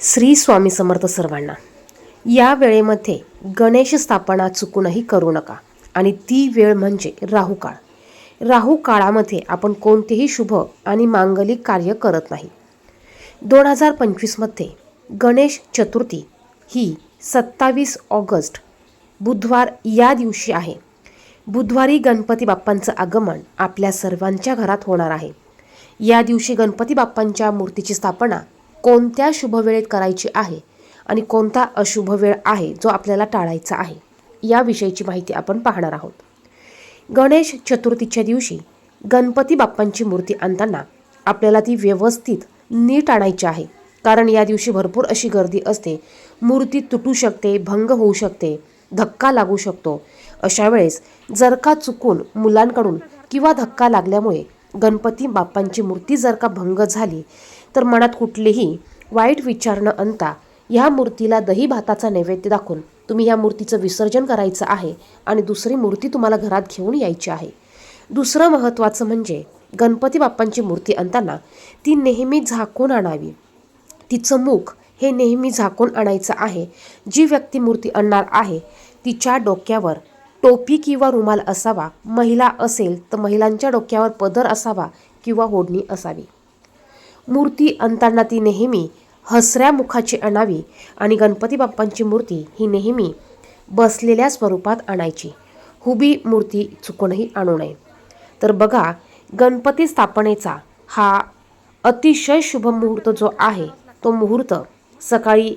श्री स्वामी समर्थ सर्वांना. या वेळेमध्ये गणेश स्थापना चुकूनही करू नका. आणि ती वेळ म्हणजे राहू काळ. राहू काळामध्ये आपण कोणतेही शुभ आणि मांगलिक कार्य करत नाही. दोन हजार पंचवीसमध्ये गणेश चतुर्थी ही सत्तावीस ऑगस्ट बुधवार या दिवशी आहे. बुधवारी गणपती बाप्पांचं आगमन आपल्या सर्वांच्या घरात होणार आहे. या दिवशी गणपती बाप्पांच्या मूर्तीची स्थापना कोणत्या शुभ वेळेत करायची आहे आणि कोणता अशुभ वेळ आहे जो आपल्याला टाळायचा आहे याविषयीची माहिती आपण पाहणार आहोत. गणेश चतुर्थीच्या दिवशी गणपती बाप्पांची मूर्ती आणताना आपल्याला ती व्यवस्थित नीट आणायची आहे. कारण या दिवशी भरपूर अशी गर्दी असते. मूर्ती तुटू शकते भंग होऊ शकते धक्का लागू शकतो. अशा वेळेस जर का चुकून मुलांकडून किंवा धक्का लागल्यामुळे गणपती बाप्पांची मूर्ती जर का भंग झाली तर मनात कुठलेही वाईट विचार न आणता ह्या मूर्तीला दही भाताचा नैवेद्य दाखवून तुम्ही ह्या मूर्तीचं विसर्जन करायचं आहे आणि दुसरी मूर्ती तुम्हाला घरात घेऊन यायची आहे. दुसरं महत्त्वाचं म्हणजे गणपती बाप्पांची मूर्ती आणताना ती नेहमी झाकून आणावी. तिचं मुख हे नेहमी झाकून आणायचं आहे. जी व्यक्ती मूर्ती आणणार आहे तिच्या डोक्यावर टोपी किंवा रुमाल असावा महिला असेल तर महिलांच्या डोक्यावर पदर असावा किंवा होडणी असावी. मूर्ती आणताना ती नेहमी हसऱ्या मुखाची आणावी आणि गणपती बाप्पांची मूर्ती ही नेहमी बसलेल्या स्वरूपात आणायची. हुबी मूर्ती चुकूनही आणू नये. तर बघा गणपती स्थापनेचा हा अतिशय शुभ मुहूर्त जो आहे तो मुहूर्त सकाळी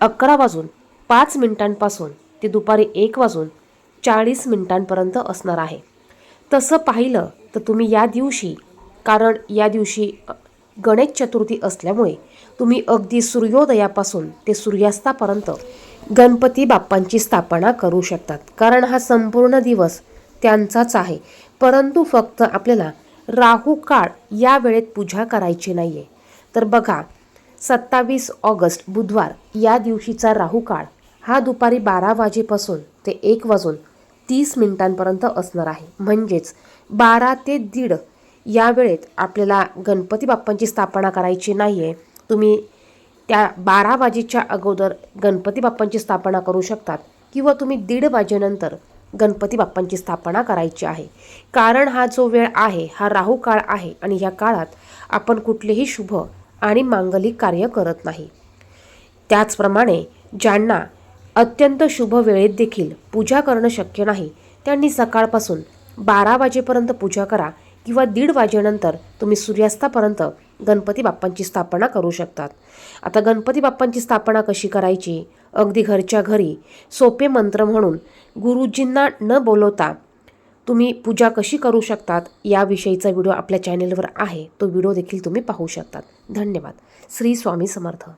अकरा वाजून पाच मिनिटांपासून ते दुपारी एक वाजून चाळीस मिनिटांपर्यंत असणार आहे. तसं पाहिलं तर तुम्ही या दिवशी कारण या दिवशी गणेश चतुर्थी असल्यामुळे तुम्ही अगदी सूर्योदयापासून ते सूर्यास्तापर्यंत गणपती बाप्पांची स्थापना करू शकतात. कारण हा संपूर्ण दिवस त्यांचाच आहे. परंतु फक्त आपल्याला राहू काळ या वेळेत पूजा करायची नाही आहे तर बघा सत्तावीस ऑगस्ट बुधवार या दिवशीचा राहू काळ हा दुपारी बारा वाजेपासून ते एक वाजून तीस मिनिटांपर्यंत असणार आहे. म्हणजेच बारा ते दीड या वेळेत आपल्याला गणपती बाप्पांची स्थापना करायची नाही आहे तुम्ही त्या बारा वाजेच्या अगोदर गणपती बाप्पांची स्थापना करू शकतात किंवा तुम्ही दीड वाजेनंतर गणपती बाप्पांची स्थापना करायची आहे. कारण हा जो वेळ आहे हा राहू काळ आहे आणि ह्या काळात आपण कुठलेही शुभ आणि मांगलिक कार्य करत नाही. त्याचप्रमाणे ज्यांना अत्यंत शुभ वेळेत देखील पूजा करणं शक्य नाही त्यांनी सकाळपासून बारा वाजेपर्यंत पूजा करा. किंवा दीड वाजेनंतर तुम्ही सूर्यास्तापर्यंत गणपती बाप्पांची स्थापना करू शकतात. आता गणपती बाप्पांची स्थापना कशी करायची? अगदी घरच्या घरी सोपे मंत्र म्हणून गुरुजींना न बोलवता तुम्ही पूजा कशी करू शकतात याविषयीचा व्हिडिओ आपल्या चॅनेलवर आहे. तो व्हिडिओ देखील तुम्ही पाहू शकतात. धन्यवाद. श्री स्वामी समर्थ.